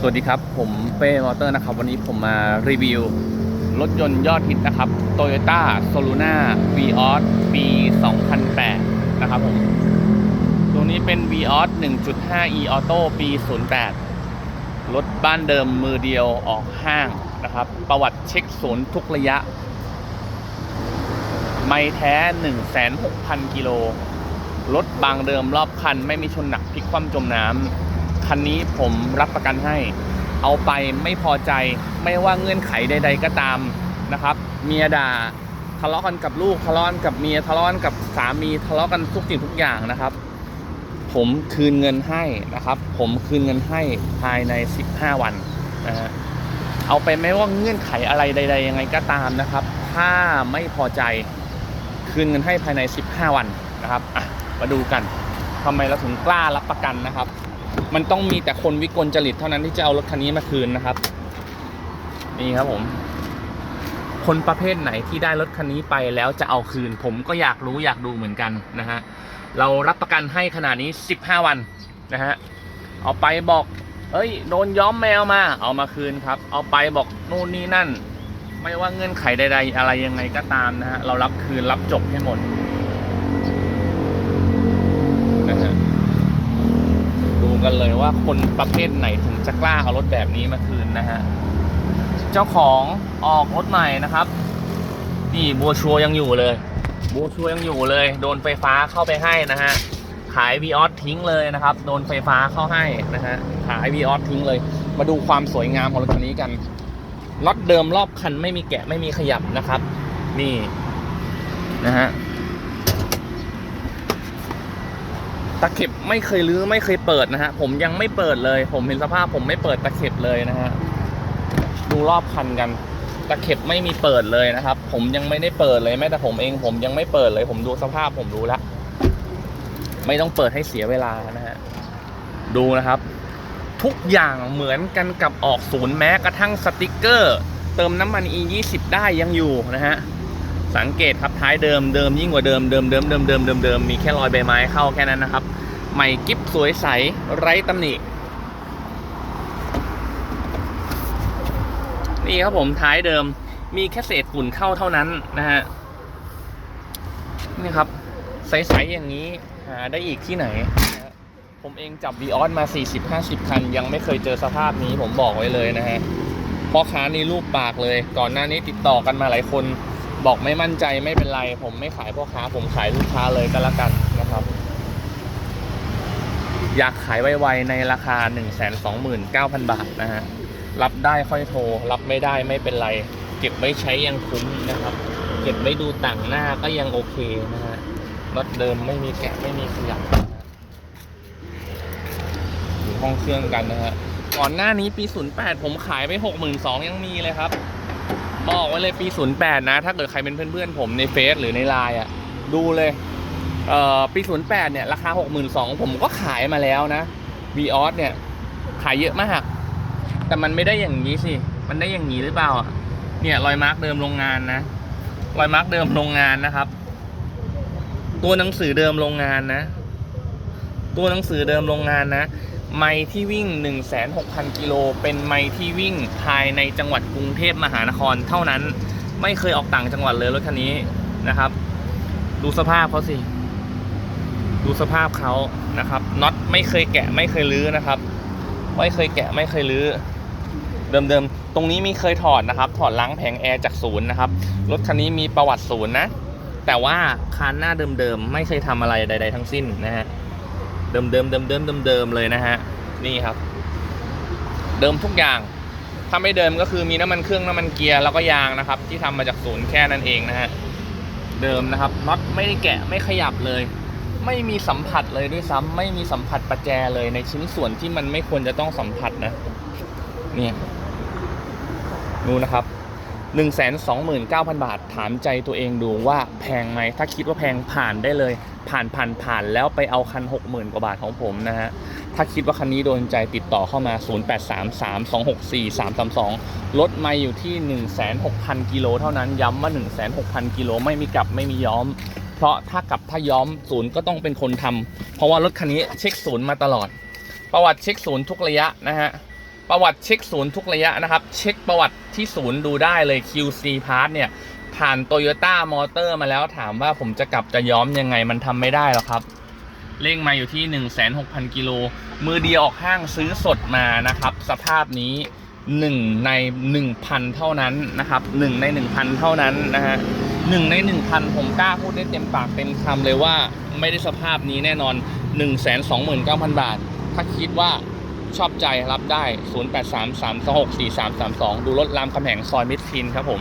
สวัสดีครับ ผมเป้มอเตอร์นะครับ วันนี้ผมมารีวิว รถยนต์ยอดฮิตนะครับ Toyota Soluna v o s ปี 2008 นะครับผม ตัวนี้เป็น v o s 1.5e Auto ปี 08 รถบ้านเดิมมือเดียวออกห้างนะครับ ประวัติเช็คศูนย์ทุกระยะ ไม่แท้ 16,000 กิโล รถบางเดิมรอบคันไม่มีชนหนักพลิกคว่ำจมน้ำ คันนี้ผมรับประกันให้ เอาไปไม่พอใจไม่ว่าเงื่อนไขใด ๆ ก็ตามนะครับ เมียด่าทะเลาะกันกับลูกทะเลาะกันกับเมียทะเลาะกันกับสามีทะเลาะกันทุกสิ่งทุกอย่างนะครับ ผมคืนเงินให้นะครับ ผมคืนเงินให้ภายใน 15 วันนะฮะเอาไปไม่ว่าเงื่อนไขอะไรใด ๆ ยังไงก็ตามนะครับ ถ้าไม่พอใจคืนเงินให้ภายใน 15 วันนะครับอะมาดูกันทำไมเราถึงกล้ารับประกันนะครับ มันต้องมีแต่คนวิกลจริตเท่านั้นที่จะเอารถคันนี้มาคืนนะครับ นี่ครับผม คนประเภทไหนที่ได้รถคันนี้ไปแล้วจะเอาคืน ผมก็อยากรู้อยากดูเหมือนกันนะฮะเรารับประกันให้ขนาดนี้ 15 วันนะฮะเอาไปบอกเอ้ยโดนย้อมแมวมา เอามาคืนครับ เอาไปบอกนู่นนี่นั่น ไม่ว่าเงื่อนไขใด ๆ อะไรยังไงก็ตามนะฮะเรารับคืนรับจบให้หมดนะฮะ ดู กันเลยว่าคนประเภทไหนถึงจะกล้าเอารถแบบนี้มาคืนนะฮะ เจ้าของออกรถใหม่นะครับ นี่บัวชัวยังอยู่เลยบัวชัวยังอยู่เลย โดนไฟฟ้าเข้าไปให้นะฮะ ขายวีออสทิ้งเลยนะครับ โดนไฟฟ้าเข้าให้นะฮะ ขายวีออสทิ้งเลย มาดูความสวยงามของรถคันนี้กันล็อตเดิมรอบคันไม่มีแกะไม่มีขยับนะครับ นี่นะฮะ ตะเข็บไม่เคยรื้อไม่เคยเปิดนะฮะ ผมยังไม่เปิดเลย ผมเห็นสภาพผมไม่เปิดตะเข็บเลยนะฮะ ดูรอบคันกันตะเข็บไม่มีเปิดเลยนะครับ ผมยังไม่ได้เปิดเลยแม้แต่ผมเอง ผมยังไม่เปิดเลย ผมดูสภาพผมรู้แล้วไม่ต้องเปิดให้เสียเวลานะฮะดูนะครับ ทุกอย่างเหมือนกันกับออกศูนย์แม้กระทั่งสติกเกอร์ เติมน้ำมัน e 2 0ได้ยังอยู่นะฮะ สังเกตครับท้ายเดิมเดิมยิ่งกว่าเดิมเดิมเดิมเดิมเดิมเดิมเดิมมีแค่รอยใบไม้เข้าแค่นั้นนะครับ ใหม่กิฟสวยใสไร้ตำหนินี่ครับผมท้ายเดิมมีแค่เศษฝุ่นเข้าเท่านั้นนะฮะนี่ครับใสๆอย่างนี้หาได้อีกที่ไหน ผมเองจับวีออสมา 40-50 คัน ยังไม่เคยเจอสภาพนี้ผมบอกไว้เลยนะฮะพ่อค้านี่รูปปากเลย ก่อนหน้านี้ติดต่อกันมาหลายคน บอกไม่มั่นใจไม่เป็นไร ผมไม่ขายพ่อค้า ผมขายลูกค้าเลยก็แล้วกันนะครับ อยากขายไวๆในราคา 129,000 บาทนะฮะรับได้ค่อยโทร รับไม่ได้ไม่เป็นไร เก็บไว้ใช้ยังคุ้มนะครับ เก็บไว้ดูต่างหน้าก็ยังโอเคนะฮะรถเดิมไม่มีแกะไม่มีขยับนะฮะอยู่ห้องเครื่องกันนะฮะก่อนหน้านี้ปี 08 ผมขายไป 62,000ยังมีเลยครับ บอกไว้เลยปี 08 นะ ถ้าเกิดใครเป็นเพื่อนๆผมในเฟซหรือในไลน์อะ ดูเลยเอ่อปี 08 เนี่ย ราคา 62,000ผมก็ขายมาแล้วนะ v ีออสเนี่ย ขายเยอะมาก แต่มันไม่ได้อย่างนี้สิ มันได้อย่างนี้หรือเปล่า เนี่ยรอยมาร์กเดิมโรงงานนะ รอยมาร์กเดิมโรงงานนะครับ ตัวหนังสือเดิมโรงงานนะ ตัวหนังสือเดิมโรงงานนะ ไมล์ที่วิ่ง 16,000 กิโล เป็นไมล์ที่วิ่งภายในจังหวัดกรุงเทพมหานครเท่านั้น ไม่เคยออกต่างจังหวัดเลยรถคันนี้นะครับ ดูสภาพเขาสิ ดูสภาพเขานะครับน็อตไม่เคยแกะไม่เคยรื้อนะครับ ไม่เคยแกะไม่เคยรื้อ เดิมๆ ตรงนี้มีเคยถอดนะครับ ถอดล้างแผงแอร์จากศูนย์นะครับ รถคันนี้มีประวัติศูนย์นะ แต่ว่าคันหน้าเดิมๆ ไม่เคยทำอะไรใด ๆ ทั้งสิ้นนะฮะ เดิมๆเดิมๆเดิมๆเลยนะฮะนี่ครับ เดิมทุกอย่าง ถ้าไม่เดิมก็คือมีน้ำมันเครื่องน้ำมันเกียร์แล้วก็ยางนะครับ ที่ทำมาจากศูนย์แค่นั้นเองนะฮะเดิมนะครับน็อตไม่ได้แกะไม่ขยับเลย ไม่มีสัมผัสเลยด้วยซ้ำไม่มีสัมผัสประแจเลยในชิ้นส่วนที่มันไม่ควรจะต้องสัมผัสนะเนี่ยดูนะครับ1 2 9 0 0 0 บาท ถามใจตัวเองดูว่าแพงไหม ถ้าคิดว่าแพงผ่านได้เลย ผ่านผ่านผ่านแล้วไปเอาคัน 60,000 กว่าบาทของผมนะฮะ ถ้าคิดว่าคันนี้โดนใจติดต่อเข้ามา 0833264332 ลดมาอยู่ที่ 16,000 กิโลเท่านั้น ย้ำว่า 16,000 กิโลไม่มีกลับไม่มีย้อม เพราะถ้ากลับถ้าย้อมศูนย์ก็ต้องเป็นคนทำเพราะว่ารถคันนี้เช็คศูนย์มาตลอด ประวัติเช็คศูนย์ทุกระยะนะฮะประวัติเช็คศูนย์ทุกระยะนะครับ เช็คประวัติที่ศูนย์ดูได้เลย QC Part เนี่ย ผ่าน Toyota Motor มาแล้วถามว่าผมจะกลับจะย้อมยังไงมันทำไม่ได้หรอกครับ เร่งมาอยู่ที่ 16,000 กิโล มือเดียวออกห้างซื้อสดมานะครับ สภาพนี้ 1 ใน 1,000 เท่านั้นนะครับ 1 ใน 1,000 เท่านั้นนะฮะหนึ่งใน 1,000 ผมกล้าพูดได้เต็มปากเต็มคำเลยว่าไม่ได้สภาพนี้แน่นอน 129,000 บาท ถ้าคิดว่าชอบใจรับได้ 0833264332 ดูรถรามคำแหงซอยมิดทินครับผม